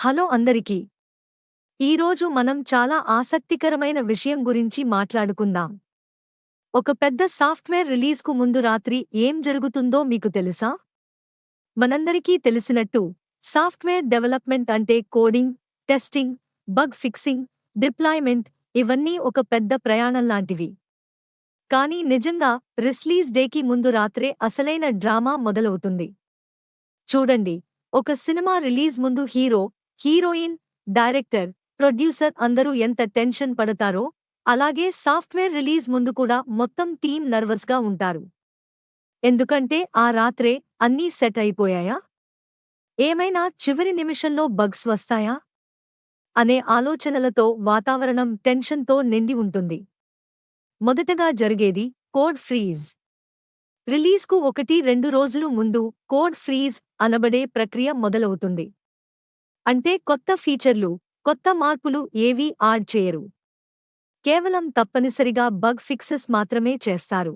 Hello అందరికీ. ఈరోజు మనం చాలా ఆసక్తికరమైన విషయం గురించి మాట్లాడుకుందాం. ఒక పెద్ద సాఫ్ట్వేర్ రిలీజ్కు ముందు రాత్రి ఏం జరుగుతుందో మీకు తెలుసా? మనందరికీ తెలిసినట్టు సాఫ్ట్వేర్ డెవలప్మెంట్ అంటే coding testing bug fixing deployment ఇవన్నీ ఒక పెద్ద ప్రయాణం లాంటివి. కానీ నిజంగా రిస్లీజ్ డేకి ముందు రాత్రే అసలైన డ్రామా మొదలవుతుంది. చూడండి ఒక సినిమా రిలీజ్ ముందు హీరో హీరోయిన్ డైరెక్టర్ ప్రొడ్యూసర్ అందరూ ఎంత టెన్షన్ పడతారో అలాగే సాఫ్ట్వేర్ రిలీజ్ ముందు కూడా మొత్తం టీం నర్వస్గా ఉంటారు. ఎందుకంటే ఆ రాత్రే అన్నీ సెట్ అయిపోయాయా? ఏమైనా చివరి నిమిషంలో బగ్స్ వస్తాయా? అనే ఆలోచనలతో వాతావరణం టెన్షన్తో నిండి ఉంటుంది. మొదటగా జరిగేది కోడ్ ఫ్రీజ్. రిలీజ్కు ఒకటి రెండు రోజులు ముందు కోడ్ ఫ్రీజ్ అనబడే ప్రక్రియ మొదలవుతుంది. అంటే కొత్త ఫీచర్లు కొత్త మార్పులు ఏవీ ఆడ్ చేయరు. కేవలం తప్పనిసరిగా బగ్ ఫిక్సెస్ మాత్రమే చేస్తారు.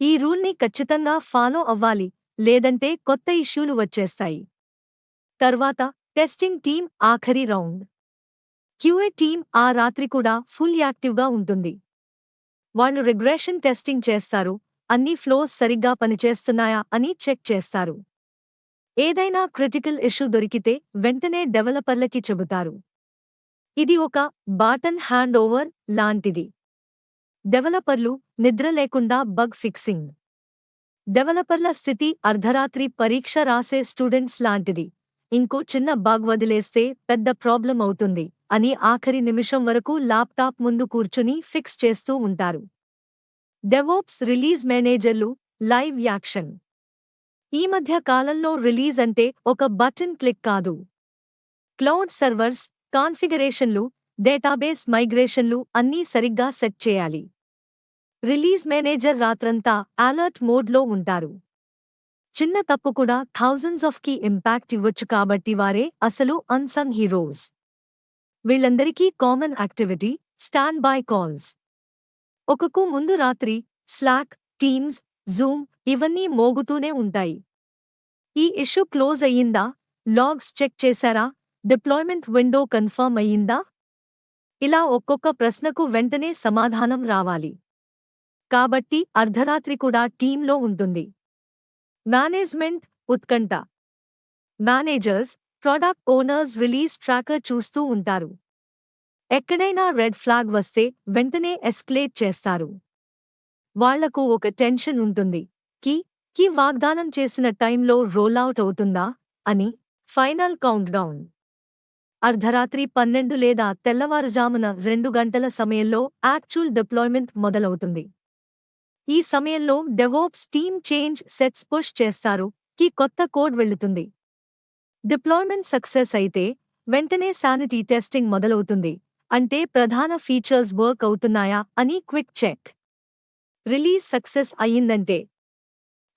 ఈ రూల్ని ఖచ్చితంగా ఫాలో అవ్వాలి లేదంటే కొత్త ఇష్యూలు వచ్చేస్తాయి. తర్వాత టెస్టింగ్ టీం ఆఖరి రౌండ్. క్యూఏ టీం ఆ రాత్రి కూడా ఫుల్ యాక్టివ్గా ఉంటుంది. వాళ్ళు రిగ్రెషన్ టెస్టింగ్ చేస్తారు అన్ని ఫ్లోస్ సరిగ్గా పనిచేస్తున్నాయా అని చెక్ చేస్తారు. ఏదైనా క్రిటికల్ ఇష్యూ దొరికితే వెంటనే డెవలపర్లకి చెబుతారు. ఇది ఒక బాటన్ హ్యాండ్ ఓవర్ లాంటిది. డెవలపర్లు నిద్ర లేకుండా బగ్ ఫిక్సింగ్. డెవలపర్ల స్థితి అర్ధరాత్రి పరీక్ష రాసే స్టూడెంట్స్ లాంటిది. ఇంకో చిన్న బగ్ వదిలేస్తే పెద్ద ప్రాబ్లం అవుతుంది అని ఆఖరి నిమిషం వరకు ల్యాప్టాప్ ముందు కూర్చుని ఫిక్స్ చేస్తూ ఉంటారు. డెవోప్స్ రిలీజ్ మేనేజర్లు లైవ్ యాక్షన్. ఈ మధ్య కాలంలో రిలీజ్ అంటే ఒక బటన్ క్లిక్ కాదు. క్లౌడ్ సర్వర్స్ కాన్ఫిగరేషన్లు డేటాబేస్ మైగ్రేషన్లు అన్నీ సరిగ్గా సెట్ చేయాలి. రిలీజ్ మేనేజర్ రాత్రంతా అలర్ట్ మోడ్లో ఉంటారు. చిన్న తప్పు కూడా థౌజండ్స్ ఆఫ్కి ఇంపాక్ట్ ఇవ్వచ్చు కాబట్టి వారే అసలు అన్సంగ్ హీరోస్. వీళ్ళందరికీ common activity stand by calls. ఒకకు ముందు రాత్రి స్లాక్ టీమ్స్ జూమ్ ఇవన్నీ మోగుతూనే ఉంటాయి. ఈ ఇష్యూ క్లోజ్ అయ్యిందా? లాగ్స్ చెక్ చేశారా? డిప్లాయ్మెంట్ విండో కన్ఫర్మ్ అయ్యిందా? ఇలా ఒక్కొక్క ప్రశ్నకు వెంటనే సమాధానం రావాలి. కాబట్టి అర్ధరాత్రి కూడా టీంలో ఉంటుంది. మేనేజ్మెంట్ ఉత్కంఠ. Managers product owners release tracker చూస్తూ ఉంటారు. ఎక్కడైనా రెడ్ ఫ్లాగ్ వస్తే వెంటనే ఎస్క్లేట్ చేస్తారు. వాళ్ళకు ఒక టెన్షన్ ఉంటుంది. కి కి వాగ్దానం చేసిన టైంలో రోలౌట్ అవుతుందా? అని ఫైనల్ కౌంట్డౌన్. అర్ధరాత్రి పన్నెండు లేదా తెల్లవారుజామున రెండు గంటల సమయంలో యాక్చువల్ డిప్లాయ్మెంట్ మొదలవుతుంది. ఈ సమయంలో DevOps team change sets push చేస్తారు. కి కొత్త కోడ్ వెళుతుంది. డిప్లాయ్మెంట్ సక్సెస్ అయితే వెంటనే శానిటీ టెస్టింగ్ మొదలవుతుంది. అంటే ప్రధాన ఫీచర్స్ వర్క్ అవుతున్నాయా? అని క్విక్ చెక్. రిలీజ్ సక్సెస్ అయ్యిందంటే.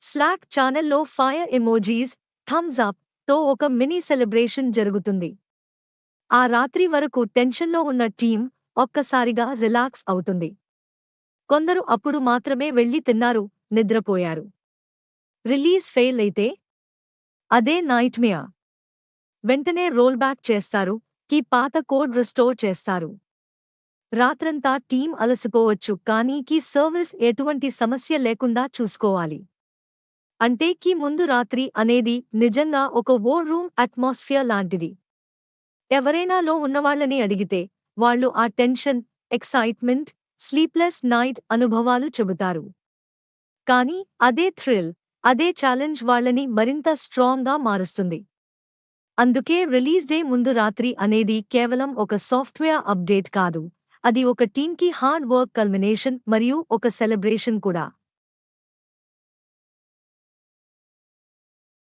స్లాక్ ఛానల్లో ఫైర్ ఎమోజీస్ థమ్స్ అప్తో ఒక మినీ సెలబ్రేషన్ జరుగుతుంది. ఆ రాత్రి వరకు టెన్షన్లో ఉన్న టీం ఒక్కసారిగా రిలాక్స్ అవుతుంది. కొందరు అప్పుడు మాత్రమే వెళ్ళి తిన్నారు నిద్రపోయారు. రిలీజ్ ఫెయిల్ అయితే? అదే నైట్మియా వెంటనే రోల్ బ్యాక్ చేస్తారు కి పాత కోడ్ రిస్టోర్ చేస్తారు. రాత్రంతా టీం అలసిపోవచ్చు కానీ కీ సర్వీస్ ఎటువంటి సమస్య లేకుండా చూసుకోవాలి. అంటే కీ ముందు రాత్రి అనేది నిజంగా ఒక ఓ రూమ్ అట్మాస్ఫియర్ లాంటిది. ఎవరైనా లో ఉన్నవాళ్ళని అడిగితే వాళ్ళు ఆ టెన్షన్ ఎక్సైట్మెంట్ స్లీప్లెస్ నైట్ అనుభవాలు చెబుతారు. కానీ అదే థ్రిల్ అదే ఛాలెంజ్ వాళ్ళని మరింత స్ట్రాంగ్గా మారుస్తుంది. అందుకే రిలీజ్ డే ముందు రాత్రి అనేది కేవలం ఒక సాఫ్ట్వేర్ అప్డేట్ కాదు. అది ఒక టీంకి హార్డ్ వర్క్ కల్మినేషన్ మరియు ఒక సెలబ్రేషన్ కూడా.